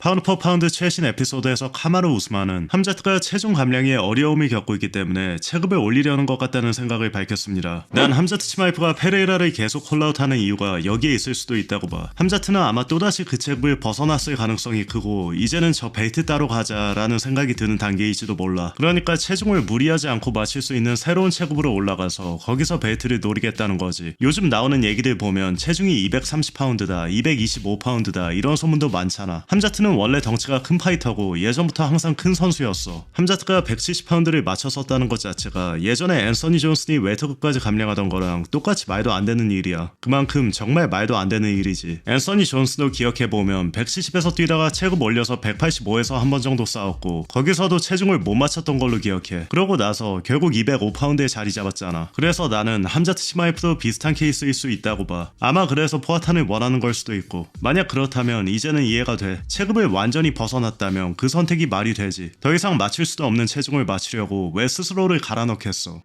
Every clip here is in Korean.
파운드 퍼 파운드 최신 에피소드에서 카마르 우스만은 함자트가 체중 감량에 어려움을 겪고 있기 때문에 체급을 올리려는 것 같다는 생각을 밝혔습니다. 난 함자트 치마이프가 페레이라를 계속 콜라웃하는 이유가 여기에 있을 수도 있다고 봐. 함자트는 아마 또다시 그 체급을 벗어났을 가능성이 크고 이제는 저 베이트 따로 가자라는 생각이 드는 단계일지도 몰라. 그러니까 체중을 무리하지 않고 맞출 수 있는 새로운 체급으로 올라가서 거기서 베이트를 노리겠다는 거지. 요즘 나오는 얘기들 보면 체중이 230파운드다, 225파운드다 이런 소문도 많잖아. 함자트는 원래 덩치가 큰 파이터고 예전부터 항상 큰 선수였어. 함자트가 170파운드를 맞췄었다는 것 자체가 예전에 앤서니 존슨이 웨터급까지 감량하던 거랑 똑같이 말도 안 되는 일이야. 그만큼 정말 말도 안 되는 일이지. 앤서니 존슨도 기억해보면 170에서 뛰다가 체급 올려서 185에서 한 번 정도 싸웠고 거기서도 체중을 못 맞췄던 걸로 기억해. 그러고 나서 결국 205파운드에 자리 잡았잖아. 그래서 나는 함자트 시마이프도 비슷한 케이스일 수 있다고 봐. 아마 그래서 포아탄을 원하는 걸 수도 있고. 만약 그렇다면 이제는 이해가 돼. 체급을 완전히 벗어났다면 그 선택이 말이 되지. 더 이상 맞출 수도 없는 체중을 맞추려고 왜 스스로를 갈아넣겠어.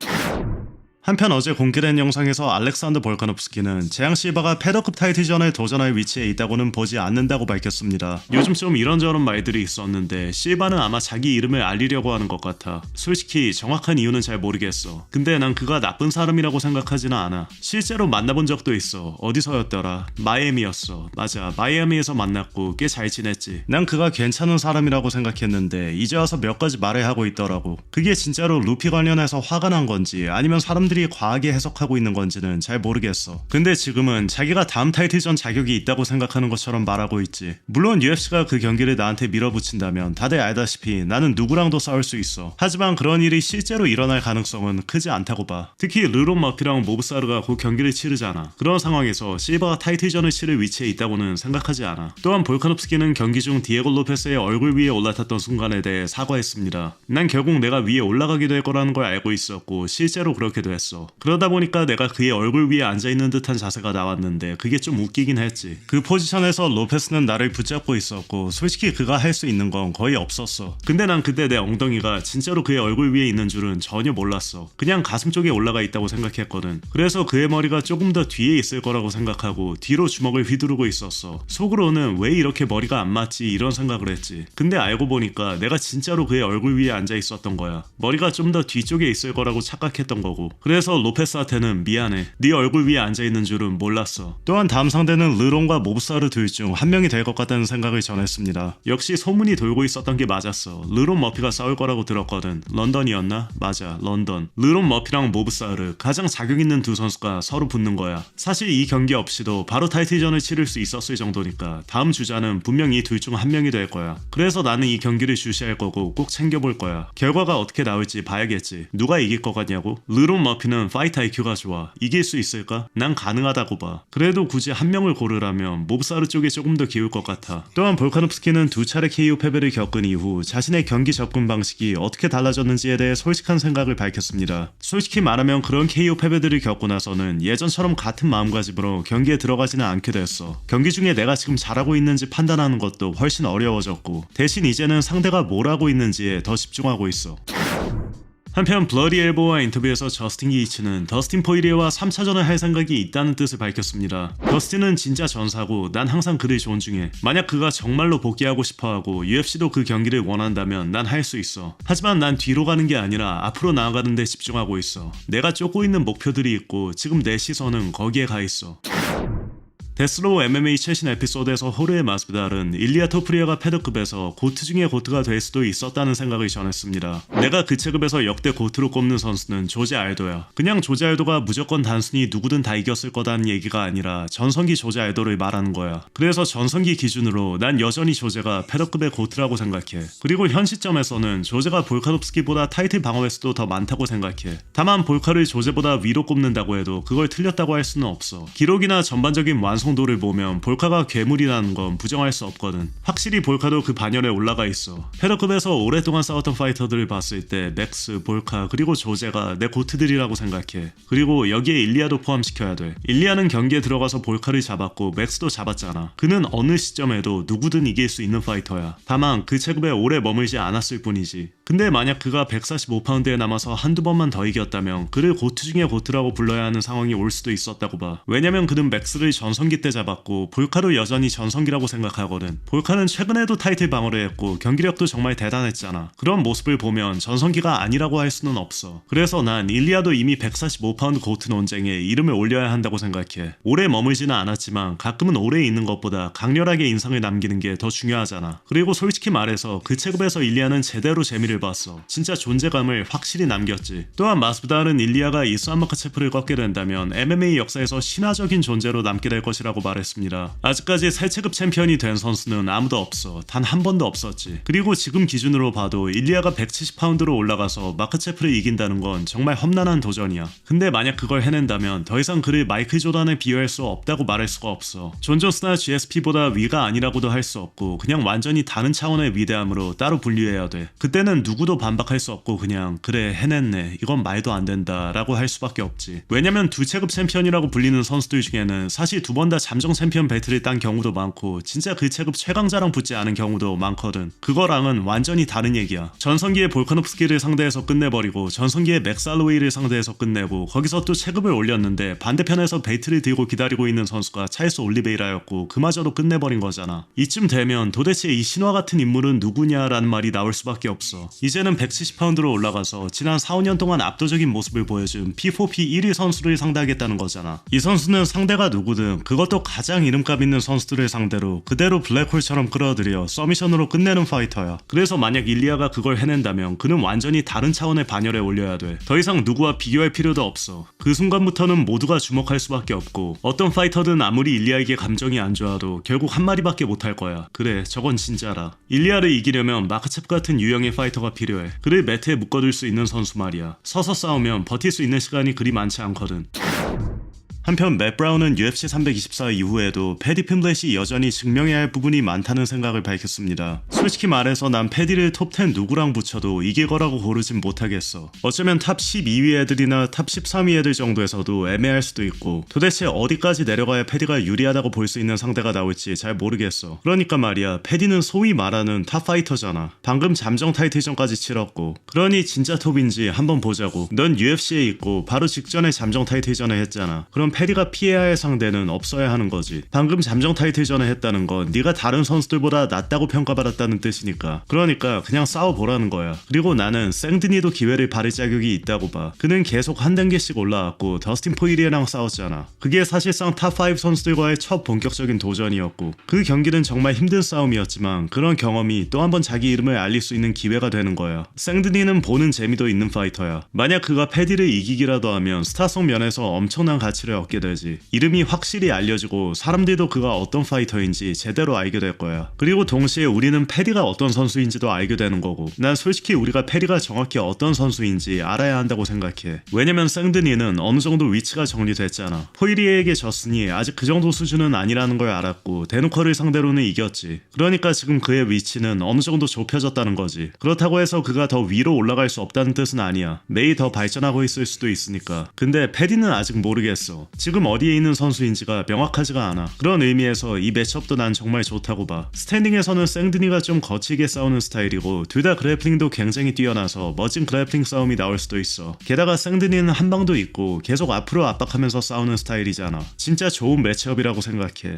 한편 어제 공개된 영상에서 알렉산더 볼카노프스키는 재앙 실바가 패더급 타이틀전에 도전할 위치에 있다고는 보지 않는다고 밝혔습니다. 요즘 좀 이런저런 말들이 있었는데 실바는 아마 자기 이름을 알리려고 하는 것 같아. 솔직히 정확한 이유는 잘 모르겠어. 근데 난 그가 나쁜 사람이라고 생각하지는 않아. 실제로 만나본 적도 있어. 어디서였더라? 마이애미였어. 맞아. 마이애미에서 만났고 꽤 잘 지냈지. 난 그가 괜찮은 사람이라고 생각했는데 이제 와서 몇 가지 말을 하고 있더라고. 그게 진짜로 루피 관련해서 화가 난 건지 아니면 사람들이 과하게 해석하고 있는 건지는 잘 모르겠어. 근데 지금은 자기가 다음 타이틀전 자격이 있다고 생각하는 것처럼 말하고 있지. 물론 UFC가 그 경기를 나한테 밀어붙인다면 다들 알다시피 나는 누구랑도 싸울 수 있어. 하지만 그런 일이 실제로 일어날 가능성은 크지 않다고 봐. 특히 르론 머피랑 모브사르가 곧 경기를 치르잖아. 그런 상황에서 실버가 타이틀전을 치를 위치에 있다고는 생각하지 않아. 또한 볼카노프스키는 경기 중 디에고 로페스의 얼굴 위에 올라탔던 순간에 대해 사과했습니다. 난 결국 내가 위에 올라가게 될 거라는 걸 알고 있었고 실제로 그렇게 됐어. 그러다 보니까 내가 그의 얼굴 위에 앉아 있는 듯한 자세가 나왔는데 그게 좀 웃기긴 했지. 그 포지션에서 로페스는 나를 붙잡고 있었고 솔직히 그가 할 수 있는 건 거의 없었어. 근데 난 그때 내 엉덩이가 진짜로 그의 얼굴 위에 있는 줄은 전혀 몰랐어. 그냥 가슴 쪽에 올라가 있다고 생각했거든. 그래서 그의 머리가 조금 더 뒤에 있을 거라고 생각하고 뒤로 주먹을 휘두르고 있었어. 속으로는 왜 이렇게 머리가 안 맞지 이런 생각을 했지. 근데 알고 보니까 내가 진짜로 그의 얼굴 위에 앉아 있었던 거야. 머리가 좀 더 뒤쪽에 있을 거라고 착각했던 거고. 그래 서 로페스한테는 미안해. 네 얼굴 위에 앉아 있는 줄은 몰랐어. 또한 다음 상대는 르론과 모브사르 둘 중 한 명이 될 것 같다는 생각을 전했습니다. 역시 소문이 돌고 있었던 게 맞았어. 르론 머피가 싸울 거라고 들었거든. 런던이었나? 맞아, 런던. 르론 머피랑 모브사르 가장 자격 있는 두 선수가 서로 붙는 거야. 사실 이 경기 없이도 바로 타이틀전을 치를 수 있었을 정도니까 다음 주자는 분명 이둘중 한 명이 될 거야. 그래서 나는 이 경기를 주시할 거고 꼭 챙겨볼 거야. 결과가 어떻게 나올지 봐야겠지. 누가 이길 것 같냐고? 르론 머피 는 파이트 IQ가 좋아. 이길 수 있을까? 난 가능하다고 봐. 그래도 굳이 한 명을 고르라면 몹사르 쪽에 조금 더 기울 것 같아. 또한 볼카노프스키는 두 차례 KO 패배를 겪은 이후 자신의 경기 접근 방식이 어떻게 달라졌는지에 대해 솔직한 생각을 밝혔습니다. 솔직히 말하면 그런 KO 패배들을 겪고 나서는 예전처럼 같은 마음가짐으로 경기에 들어가지는 않게 됐어. 경기 중에 내가 지금 잘하고 있는지 판단하는 것도 훨씬 어려워졌고 대신 이제는 상대가 뭘 하고 있는지에 더 집중하고 있어. 한편 블러디 엘보와 인터뷰에서 저스틴 게이츠는 더스틴 포이리에와 3차전을 할 생각이 있다는 뜻을 밝혔습니다. 더스틴은 진짜 전사고 난 항상 그를 존중해. 만약 그가 정말로 복귀하고 싶어하고 UFC도 그 경기를 원한다면 난 할 수 있어. 하지만 난 뒤로 가는 게 아니라 앞으로 나아가는 데 집중하고 있어. 내가 쫓고 있는 목표들이 있고 지금 내 시선은 거기에 가 있어. 데스로우 MMA 최신 에피소드에서 호르의 마스비달은 일리아 토프리아가 패드급에서 고트 중의 고트가 될 수도 있었다는 생각을 전했습니다. 내가 그 체급에서 역대 고트로 꼽는 선수는 조제 알도야. 그냥 조제 알도가 무조건 단순히 누구든 다 이겼을 거다는 얘기가 아니라 전성기 조제 알도를 말하는 거야. 그래서 전성기 기준으로 난 여전히 조제가 패드급의 고트라고 생각해. 그리고 현 시점에서는 조제가 볼카nov스키보다 타이틀 방어 횟수도 더 많다고 생각해. 다만 볼카를 조제보다 위로 꼽는다고 해도 그걸 틀렸다고 할 수는 없어. 기록이나 전반적인 완성 성도를 보면 볼카가 괴물이라는 건 부정할 수 없거든. 확실히 볼카도 그 반열에 올라가 있어. 페더급에서 오랫동안 싸웠던 파이터들을 봤을 때 맥스, 볼카 그리고 조제가 내 고트들이라고 생각해. 그리고 여기에 일리아도 포함시켜야 돼. 일리아는 경기에 들어가서 볼카를 잡았고 맥스도 잡았잖아. 그는 어느 시점에도 누구든 이길 수 있는 파이터야. 다만 그 체급에 오래 머물지 않았을 뿐이지. 근데 만약 그가 145파운드에 남아서 한두 번만 더 이겼다면 그를 고트 중에 고트라고 불러야 하는 상황이 올 수도 있었다고 봐. 왜냐면 그는 맥스를 전성기 전성기 때 잡았고 볼카도 여전히 전성기라고 생각하거든. 볼카는 최근에도 타이틀 방어를 했고 경기력도 정말 대단했잖아. 그런 모습을 보면 전성기가 아니라고 할 수는 없어. 그래서 난 일리아도 이미 145파운드 고트 논쟁에 이름을 올려야 한다고 생각해. 오래 머물지는 않았지만 가끔은 오래 있는 것보다 강렬하게 인상을 남기는 게 더 중요하잖아. 그리고 솔직히 말해서 그 체급에서 일리아는 제대로 재미를 봤어. 진짜 존재감을 확실히 남겼지. 또한 마스부다는 일리아가 이스안마카체프를 꺾게 된다면 MMA 역사에서 신화적인 존재로 남게 될 것이라 고 말했습니다. 아직까지 새 체급 챔피언이 된 선수는 아무도 없어. 단 한 번도 없었지. 그리고 지금 기준으로 봐도 일리아가 170파운드로 올라가서 마카체프를 이긴다는 건 정말 험난한 도전이야. 근데 만약 그걸 해낸다면 더 이상 그를 마이클 조단에 비교할 수 없다고 말할 수가 없어. 존 존스나 GSP보다 위가 아니라고도 할 수 없고 그냥 완전히 다른 차원의 위대함으로 따로 분류해야 돼. 그때는 누구도 반박할 수 없고 그냥 그래 해냈네 이건 말도 안 된다 라고 할 수밖에 없지. 왜냐면 두 체급 챔피언이라고 불리는 선수들 중에는 사실 두번 다 잠정 챔피언 벨트를 딴 경우도 많고 진짜 그 체급 최강자랑 붙지 않은 경우도 많거든. 그거랑은 완전히 다른 얘기야. 전성기의 볼카노프스키를 상대해서 끝내버리고 전성기의 맥살로이를 상대해서 끝내고 거기서 또 체급을 올렸는데 반대편에서 벨트를 들고 기다리고 있는 선수가 찰스 올리베이라였고 그마저도 끝내버린 거잖아. 이쯤 되면 도대체 이 신화 같은 인물은 누구냐라는 말이 나올 수밖에 없어. 이제는 170파운드로 올라가서 지난 4, 5년 동안 압도적인 모습을 보여준 P4P 1위 선수를 상대하겠다는 거잖아. 이 선수는 상대가 누구든 그 것도 가장 이름값 있는 선수들을 상대로 그대로 블랙홀처럼 끌어들여 서미션으로 끝내는 파이터야. 그래서 만약 일리아가 그걸 해낸다면 그는 완전히 다른 차원의 반열에 올려야 돼. 더 이상 누구와 비교할 필요도 없어. 그 순간부터는 모두가 주목할 수밖에 없고 어떤 파이터든 아무리 일리아에게 감정이 안 좋아도 결국 한 마디밖에 못할 거야. 그래, 저건 진짜라. 일리아를 이기려면 마크체프 같은 유형의 파이터가 필요해. 그를 매트에 묶어둘 수 있는 선수 말이야. 서서 싸우면 버틸 수 있는 시간이 그리 많지 않거든. 한편 맷 브라운은 UFC 324 이후에도 패디 핀블렛이 여전히 증명해야 할 부분이 많다는 생각을 밝혔습니다. 솔직히 말해서 난 패디를 톱10 누구랑 붙여도 이길 거라고 고르진 못하겠어. 어쩌면 탑 12위 애들이나 탑 13위 애들 정도에서도 애매할 수도 있고 도대체 어디까지 내려가야 패디가 유리하다고 볼 수 있는 상대가 나올지 잘 모르겠어. 그러니까 말이야 패디는 소위 말하는 탑 파이터잖아. 방금 잠정 타이틀전까지 치렀고 그러니 진짜 톱인지 한번 보자고. 넌 UFC에 있고 바로 직전에 잠정 타이틀전을 했잖아. 그럼 패디가 피해야 할 상대는 없어야 하는 거지. 방금 잠정 타이틀전을 했다는 건 네가 다른 선수들보다 낫다고 평가받았다는 뜻이니까. 그러니까 그냥 싸워보라는 거야. 그리고 나는 생드니도 기회를 바를 자격이 있다고 봐. 그는 계속 한 단계씩 올라왔고 더스틴 포이리에랑 싸웠잖아. 그게 사실상 탑5 선수들과의 첫 본격적인 도전이었고 그 경기는 정말 힘든 싸움이었지만 그런 경험이 또 한 번 자기 이름을 알릴 수 있는 기회가 되는 거야. 생드니는 보는 재미도 있는 파이터야. 만약 그가 패디를 이기기라도 하면 스타성 면에서 엄청난 가치를 얻게 되지. 이름이 확실히 알려지고 사람들도 그가 어떤 파이터인지 제대로 알게 될 거야. 그리고 동시에 우리는 패디가 어떤 선수인지도 알게 되는 거고. 난 솔직히 우리가 패디가 정확히 어떤 선수인지 알아야 한다고 생각해. 왜냐면 생드니는 어느 정도 위치가 정리됐잖아. 포이리에게 졌으니 아직 그 정도 수준은 아니라는 걸 알았고 데누커를 상대로는 이겼지. 그러니까 지금 그의 위치는 어느 정도 좁혀졌다는 거지. 그렇다고 해서 그가 더 위로 올라갈 수 없다는 뜻은 아니야. 매일 더 발전하고 있을 수도 있으니까. 근데 패디는 아직 모르겠어. 지금 어디에 있는 선수인지가 명확하지가 않아. 그런 의미에서 이 매첩도 난 정말 좋다고 봐. 스탠딩에서는 생드니가 좀 거칠게 싸우는 스타일이고 둘 다 그래플링도 굉장히 뛰어나서 멋진 그래플링 싸움이 나올 수도 있어. 게다가 생드니는 한 방도 있고 계속 앞으로 압박하면서 싸우는 스타일이잖아. 진짜 좋은 매치업이라고 생각해.